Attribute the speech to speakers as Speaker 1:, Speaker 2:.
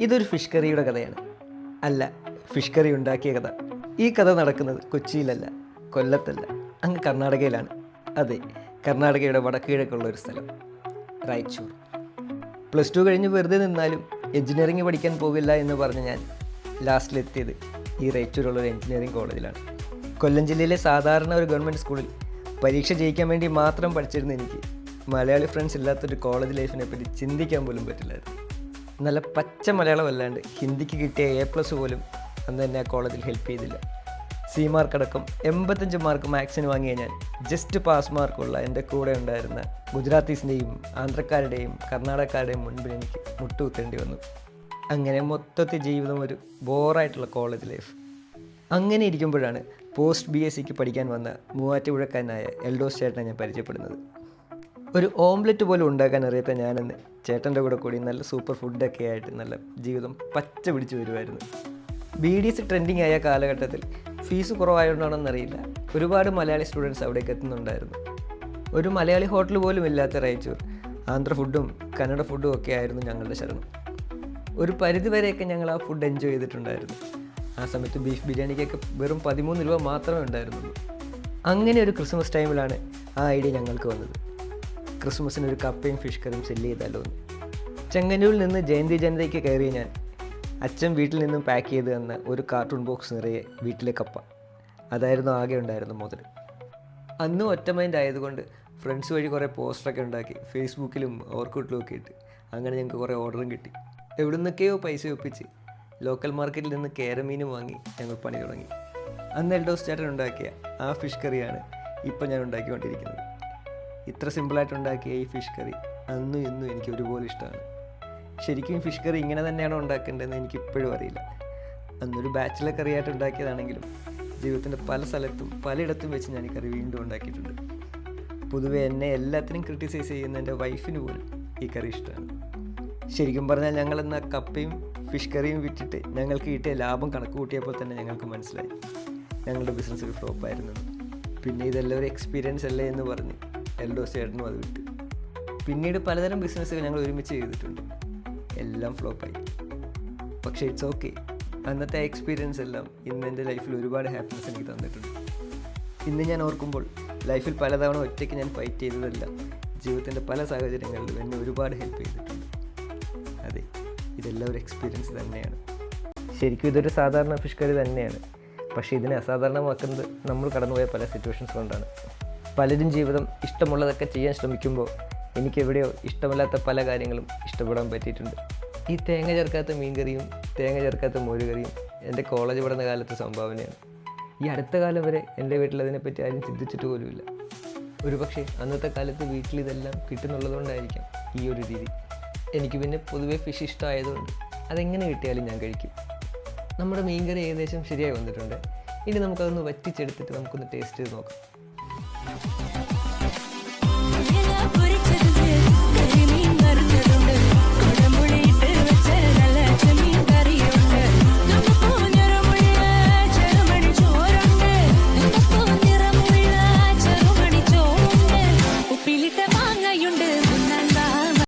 Speaker 1: ഇതൊരു ഫിഷ് കറിയുടെ കഥയാണ്. അല്ല ഫിഷ് കറി ഉണ്ടാക്കിയ കഥ. ഈ കഥ നടക്കുന്നത് കൊച്ചിയിലല്ല കൊല്ലത്തല്ല അങ്ങ് കർണാടകയിലാണ്. അതെ കർണാടകയുടെ വടക്കുകിഴക്കുള്ള ഒരു സ്ഥലം റായ്ചൂർ. പ്ലസ് ടു കഴിഞ്ഞ് വെറുതെ നിന്നാലും എഞ്ചിനീയറിംഗ് പഠിക്കാൻ പോകില്ല എന്ന് പറഞ്ഞ് ഞാൻ ലാസ്റ്റിലെത്തിയത് ഈ റേച്ചൂരുള്ള ഒരു എഞ്ചിനീയറിംഗ് കോളേജിലാണ്. കൊല്ലം ജില്ലയിലെ സാധാരണ ഒരു ഗവൺമെന്റ് സ്കൂളിൽ പരീക്ഷ ജയിക്കാൻ വേണ്ടി മാത്രം പഠിച്ചിരുന്ന എനിക്ക് മലയാളി ഫ്രണ്ട്സ് ഇല്ലാത്തൊരു കോളേജ് ലൈഫിനെ പറ്റി ചിന്തിക്കാൻ പോലും പറ്റില്ലായിരുന്നു. നല്ല പച്ച മലയാളം അല്ലാണ്ട് ഹിന്ദിക്ക് കിട്ടിയ എ പ്ലസ് പോലും അന്ന് തന്നെ ആ കോളേജിൽ ഹെൽപ്പ് ചെയ്തില്ല. സി മാർക്ക് അടക്കം എൺപത്തഞ്ച് മാർക്ക് മാത്സിന് വാങ്ങിയ ഞാൻ ജസ്റ്റ് പാസ് മാർക്കുള്ള എന്റെ കൂടെ ഉണ്ടായിരുന്ന ഗുജറാത്തീസിന്റെയും ആന്ധ്രക്കാരുടെയും കർണാടകക്കാരുടെയും മുൻപിൽ എനിക്ക് മുട്ടുകുത്തേണ്ടി വന്നു. അങ്ങനെ മൊത്തത്തിൽ ജീവിതം ഒരു ബോറായിട്ടുള്ള കോളേജ് ലൈഫ് അങ്ങനെ ഇരിക്കുമ്പോഴാണ് പോസ്റ്റ് ബി എസ് സിക്ക് പഠിക്കാൻ വന്ന മൂവാറ്റുപുഴക്കാരനായ എൽഡോസ് ചേട്ടനെ ഞാൻ പരിചയപ്പെടുന്നത്. ഒരു ഓംലെറ്റ് പോലും ഉണ്ടാക്കാൻ അറിയാത്ത ഞാനെന്ന് ചേട്ടന്റെ കൂടെ കൂടി നല്ല സൂപ്പർ ഫുഡൊക്കെ ആയിട്ട് നല്ല ജീവിതം പച്ച പിടിച്ച് വരുമായിരുന്നു ബി ഡി എസ് ട്രെൻഡിങ് ആയ കാലഘട്ടത്തിൽ ഫീസ് കുറവായതുകൊണ്ടാണെന്നറിയില്ല ഒരുപാട് മലയാളി സ്റ്റുഡൻസ് അവിടേക്ക് എത്തുന്നുണ്ടായിരുന്നു. ഒരു മലയാളി ഹോട്ടൽ പോലും ഇല്ലാത്ത റൈച്ചൂർ ആന്ധ്ര ഫുഡും കന്നഡ ഫുഡും ഒക്കെ ആയിരുന്നു ഞങ്ങളുടെ ശരണം. ഒരു പരിധി വരെയൊക്കെ ഞങ്ങൾ ആ ഫുഡ് എൻജോയ് ചെയ്തിട്ടുണ്ടായിരുന്നു. ആ സമയത്ത് ബീഫ് ബിരിയാണിക്കൊക്കെ വെറും പതിമൂന്ന് രൂപ മാത്രമേ ഉണ്ടായിരുന്നുള്ളൂ. അങ്ങനെ ഒരു ക്രിസ്മസ് ടൈമിലാണ് ആ ഐഡിയ ഞങ്ങൾക്ക് വന്നത്. ക്രിസ്മസിന് ഒരു കപ്പയും ഫിഷ് കറിയും സെല്ല് ചെയ്താലോ എന്ന്. ചെങ്ങന്നൂരിൽ നിന്ന് ജയന്തി ജനതയ്ക്ക് കയറിയ ഞാൻ അച്ഛൻ വീട്ടിൽ നിന്നും പാക്ക് ചെയ്ത് തന്ന ഒരു കാർട്ടൂൺ ബോക്സ് നിറയെ വീട്ടിലെ കപ്പ. അതായിരുന്നു ആകെ ഉണ്ടായിരുന്ന മുതൽ അന്നും ഒറ്റ മൈൻഡ് ആയതുകൊണ്ട് ഫ്രണ്ട്സ് വഴി കുറേ പോസ്റ്ററൊക്കെ ഉണ്ടാക്കി ഫേസ്ബുക്കിലും ഓർക്കൂട്ടിലും ഒക്കെ ഇട്ട് അങ്ങനെ ഞങ്ങൾക്ക് കുറേ ഓർഡറും കിട്ടി. എവിടെ നിന്നൊക്കെയോ പൈസ ഒപ്പിച്ച് ലോക്കൽ മാർക്കറ്റിൽ നിന്ന് കേരമീനും വാങ്ങി ഞങ്ങൾ പണി തുടങ്ങി. അന്ന് എൽഡോസ് ചേട്ടൻ ഉണ്ടാക്കിയ ആ ഫിഷ് കറിയാണ് ഇപ്പം ഞാൻ ഉണ്ടാക്കിക്കൊണ്ടിരിക്കുന്നത്. ഇത്ര സിമ്പിളായിട്ട് ഉണ്ടാക്കിയ ഈ ഫിഷ് കറി അന്നും ഇന്നും എനിക്ക് ഒരുപോലെ ഇഷ്ടമാണ്. ശരിക്കും ഫിഷ് കറി ഇങ്ങനെ തന്നെയാണോ ഉണ്ടാക്കേണ്ടതെന്ന് എനിക്ക് ഇപ്പോഴും അറിയില്ല. അന്നൊരു ബാച്ചിലർ കറിയായിട്ട് ഉണ്ടാക്കിയതാണെങ്കിലും ജീവിതത്തിന്റെ പല സ്ഥലത്തും പലയിടത്തും വെച്ച് ഞാൻ ഈ കറി വീണ്ടും ഉണ്ടാക്കിയിട്ടുണ്ട്. പൊതുവെ എന്നെ എല്ലാത്തിനും ക്രിട്ടിസൈസ് ചെയ്യുന്ന എന്റെ വൈഫിന് പോലും ഈ കറി ഇഷ്ടമാണ്. ശരിക്കും പറഞ്ഞാൽ ഞങ്ങൾ എന്ന കപ്പയും ഫിഷ് കറിയും വിറ്റിട്ട് ഞങ്ങൾക്ക് കിട്ടിയ ലാഭം കണക്ക് കൂട്ടിയപ്പോൾ തന്നെ ഞങ്ങൾക്ക് മനസ്സിലായി. ഞങ്ങളുടെ ബിസിനസ് ഒരു ഫ്ലോപ്പായിരുന്നു പിന്നെ ഇതെല്ലാം ഒരു എക്സ്പീരിയൻസ് അല്ലേ എന്ന് പറഞ്ഞ് എൽഡോസ് ചേട്ടനും അത് വിട്ടു. പിന്നീട് പലതരം ബിസിനസ്സുകൾ ഞങ്ങൾ ഒരുമിച്ച് ചെയ്തിട്ടുണ്ട്. എല്ലാം ഫ്ലോപ്പായി. പക്ഷേ ഇറ്റ്സ് ഓക്കെ. അന്നത്തെ എക്സ്പീരിയൻസ് എല്ലാം ഇന്ന് എന്റെ ലൈഫിൽ ഒരുപാട് ഹാപ്പിനെസ് എനിക്ക് തന്നിട്ടുണ്ട്. ഇന്ന് ഞാൻ ഓർക്കുമ്പോൾ ലൈഫിൽ പലതവണ ഒറ്റയ്ക്ക് ഞാൻ ഫൈറ്റ് ചെയ്തതല്ല ജീവിതത്തിന്റെ പല സാഹചര്യങ്ങളിലും എന്നെ ഒരുപാട് ഹെൽപ്പ് ചെയ്തിട്ടുണ്ട്. അതെ ഇതെല്ലാം ഒരു എക്സ്പീരിയൻസ് തന്നെയാണ്. ശരിക്കും ഇതൊരു സാധാരണ ഫിഷ് കറി തന്നെയാണ്. പക്ഷേ ഇതിനെ അസാധാരണമാക്കുന്നത് നമ്മൾ കടന്നുപോയ പല സിറ്റുവേഷൻസ് കൊണ്ടാണ്. പലരും ജീവിതം ഇഷ്ടമുള്ളതൊക്കെ ചെയ്യാൻ ശ്രമിക്കുമ്പോൾ എനിക്ക് എവിടെയോ ഇഷ്ടമില്ലാത്ത പല കാര്യങ്ങളും ഇഷ്ടപ്പെടാൻ പറ്റിയിട്ടുണ്ട്. ഈ തേങ്ങ ചേർക്കാത്ത മീൻകറിയും തേങ്ങ ചേർക്കാത്ത മോരുകറിയും എന്റെ കോളേജ് പഠന കാലത്തെ സംഭാവനയാണ്. ഈ അടുത്ത കാലം വരെ എന്റെ വീട്ടിൽ അതിനെപ്പറ്റി ആരും ചിന്തിച്ചിട്ട് പോലുമില്ല. ഒരുപക്ഷെ അന്നത്തെ കാലത്ത് വീട്ടിൽ ഇതെല്ലാം കിട്ടുന്നുള്ളതുകൊണ്ടായിരിക്കാം ഈ ഒരു രീതി. എനിക്ക് പിന്നെ പൊതുവേ ഫിഷ് ഇഷ്ടമായതുകൊണ്ട് അതെങ്ങനെ കിട്ടിയാലും ഞാൻ കഴിക്കും. നമ്മുടെ മീൻകറി ഏകദേശം ശരിയായി വന്നിട്ടുണ്ട്. ഇനി നമുക്കതൊന്ന് വറ്റിച്ചെടുത്തിട്ട് നമുക്കൊന്ന് ടേസ്റ്റ് ചെയ്ത് നോക്കാം. Yeah,